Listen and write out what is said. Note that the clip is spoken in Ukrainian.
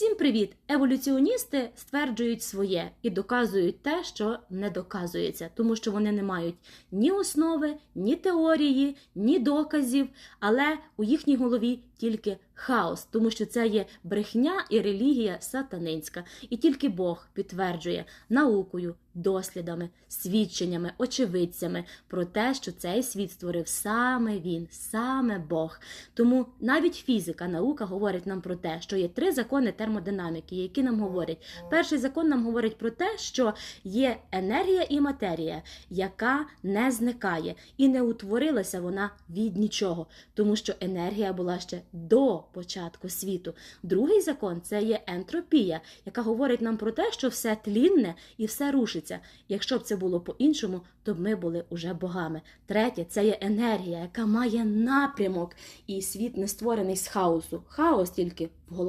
Всім привіт! Еволюціоністи стверджують своє і доказують те, що не доказується, тому що вони не мають ні основи, ні теорії, ні доказів, але у їхній голові тільки хаос, тому що це є брехня і релігія сатанинська. І тільки Бог підтверджує наукою, дослідами, свідченнями, очевидцями про те, що цей світ створив саме він, саме Бог. Тому навіть фізика, наука говорить нам про те, що є три закони термодинаміки, які нам говорять. Перший закон нам говорить про те, що є енергія і матерія, яка не зникає, і не утворилася вона від нічого, тому що енергія була ще до початку світу. Другий закон це є ентропія, яка говорить нам про те, що все тлінне і все рушиться. Якщо б це було по-іншому, то б ми були уже богами. Третє це є енергія, яка має напрямок, і світ не створений з хаосу. Хаос тільки в головах.